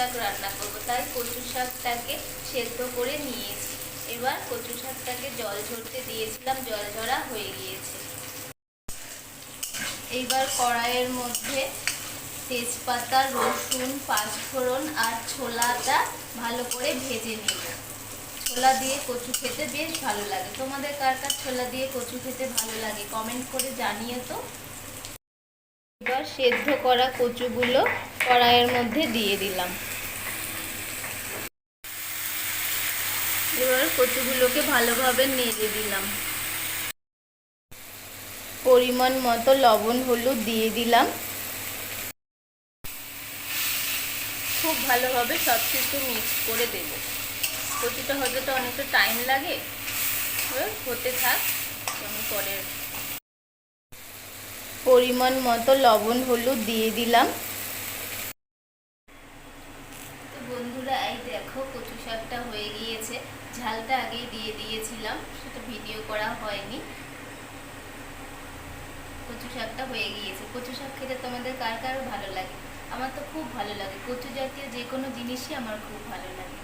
শাক রান্না করব। তাই কচু শাকটাকে সেদ্ধ করে নিয়েছি। এবার কচু শাকটাকে জল ঝরতে দিয়েছিলাম, জল ঝরা হয়ে গিয়েছে। এইবার কড়াইয়ের মধ্যে তেজপাতা, রসুন, পাঁচফোড়ন আর ছোলাটা ভালো করে ভেজে নেব। ছোলা দিয়ে কচু খেতে বেশ ভালো লাগে। তোমাদের কার কার ছোলা দিয়ে কচু খেতে ভালো লাগে? কমেন্ট করে জানিয়ে তো। এবার সেদ্ধ করা কচুগুলো কড়াইয়ের মধ্যে দিয়ে দিলাম। এবার কচুগুলোকে ভালোভাবে নেড়ে দিলাম। পরিমাণ মতো লবণ, হলুদ দিয়ে দিলাম। খুব ভালোভাবে সব কিছু মিক্স করে দেব। কচুটা হতে তো অনেকটা টাইম লাগে। হতে থাক, আমি পরের পরিমাণ মতো লবণ, হলুদ দিয়ে দিলাম তো বন্ধুরা, এই দেখো, কচু শাকটা হয়ে গিয়েছে। ঝালটা আগে দিয়ে দিয়েছিলাম, সেটা ভিডিও করা হয়নি। কচু শাকটা হয়ে গিয়েছে। কচু শাক খেতে তোমাদের কার কার ভালো লাগে? আমার তো খুব ভালো লাগে। কচু জাতীয় যে কোনো জিনিসই আমার খুব ভালো লাগে।